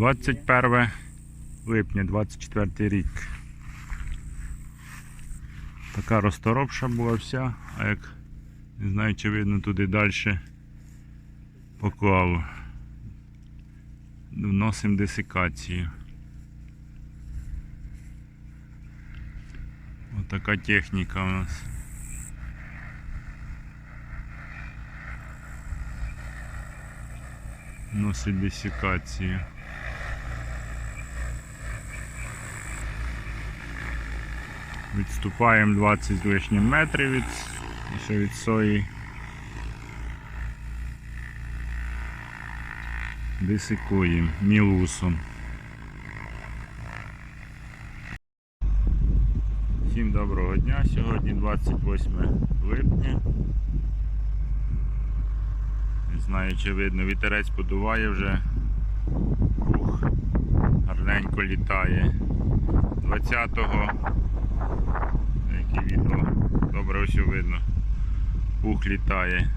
21 липня 24 рік. Така розторопша була вся, а як не знаю, чи видно туди далі поклав. Вносимо десикацію. Отака техніка у нас. Носить десикацію. Відступаємо 20 з лишнім метрів від, ще від сої. Десикуємо мілусом. Всім доброго дня. Сьогодні 28 липня. Не знаю, чи видно, вітерець подуває вже. Пух гарненько літає. 20-го. Яке відео. Добре ось видно. Пух літає.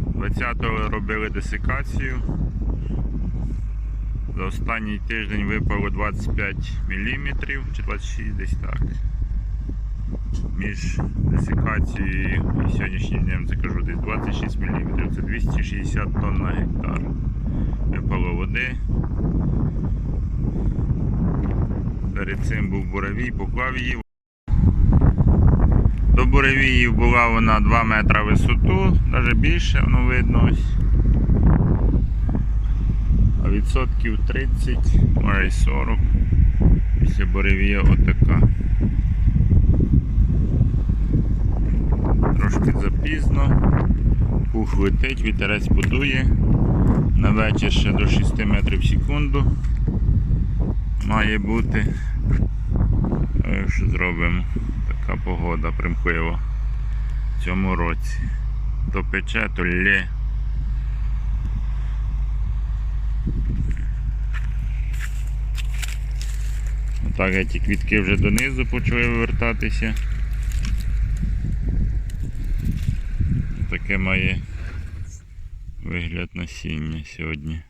20-го робили десикацію. За останній тиждень випало 25 мм чи 26 десь так. Між десикацією і сьогоднішнім днем це кажу десь 26 мм. Це 260 тонн на гектар. Випало води. Перед цим був буравій, поклав її. До буревіїв була вона 2 метри висоту, навіть більше, воно видно ось. А відсотків 30, може й 40. Після буревія отака. Трошки запізно. Пух летить, вітерець подує. На вечір ще до 6 метрів в секунду має бути. А що зробимо? Така погода примхлива в цьому році. То пече, то лє. Отак ті квітки вже донизу почали вивертатися. Таке має вигляд насіння сьогодні.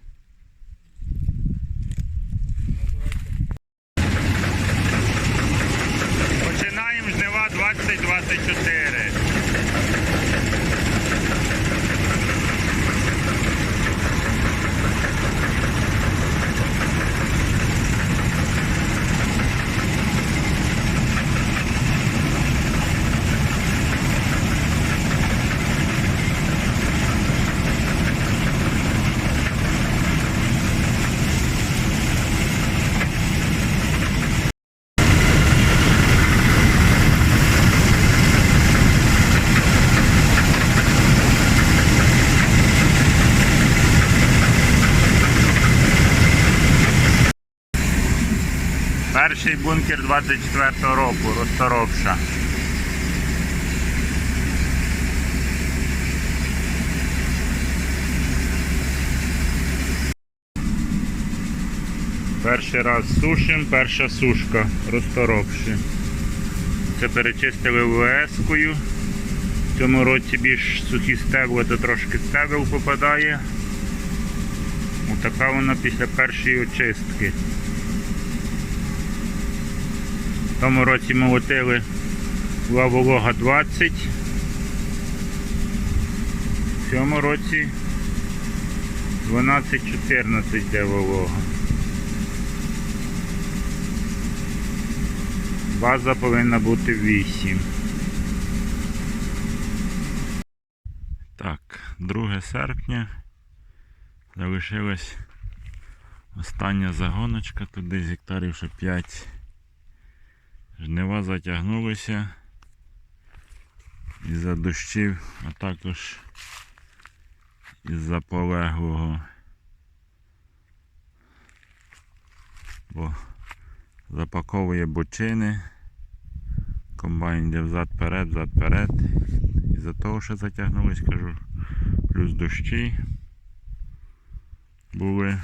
Перший бункер 24-го року, розторопша. Перший раз сушим, перша сушка, розторопші. Це перечистили ВС-кою. В цьому році більш сухі стебла, то трошки стебел попадає. Отака вона після першої очистки. В тому році молотили була волога 20. В цьому році 12-14 йде волога. База повинна бути 8. Так, 2 серпня. Залишилась остання загоночка, тут десь гектарів ще 5. Жнива затягнулися із-за дощів, а також із-за полеглого. Бо запаковує бочини, комбайн йде взад-перед, взад-перед. Із-за того, що затягнулись, кажу, плюс дощі були.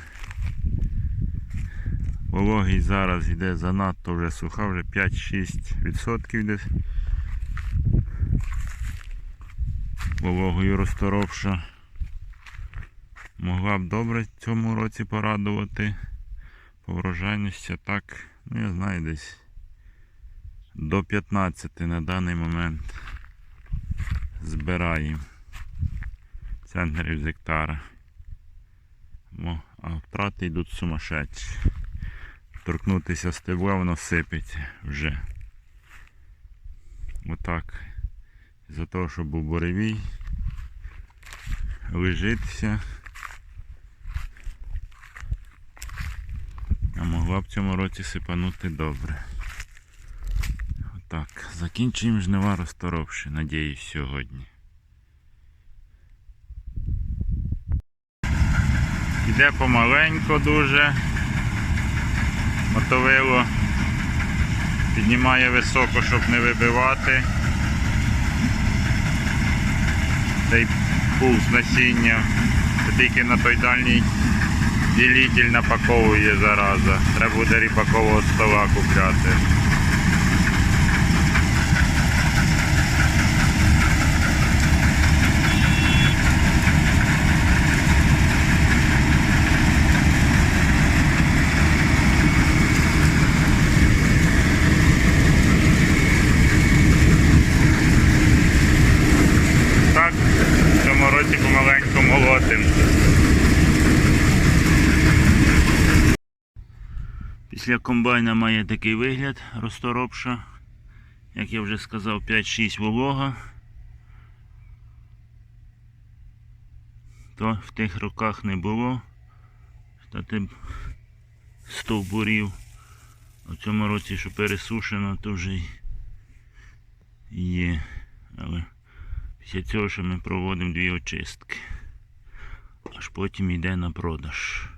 Вологість зараз йде занадто вже суха, вже 5-6% десь. Вологою розторопша. могла б добре в цьому році порадувати. По врожайності так, ну я знаю, десь до 15 на даний момент збираємо центнерів з гектара. А втрати йдуть сумасшедші. Торкнутися стебла, воно сипеться вже. Отак. За того, щоб був буревій, лежитися. А могла б цьому році сипанути добре. Отак. Закінчуємо жнива розторопши, надіюсь, сьогодні. Іде помаленько дуже. Мотовило піднімає високо, щоб не вибивати. Цей пулс насіння. Тільки на той дальній ділитель напаковує зараза. Треба буде ріпакового стола купляти. Так, в цьому році помаленьку молотим. Після комбайна має такий вигляд розторопша. Як я вже сказав, 5-6 волога. То в тих роках не було. Та тим стовбурів. В цьому році, що пересушено, то вже є. Але Після цього що ми проводимо дві очистки. Аж потім йде на продаж.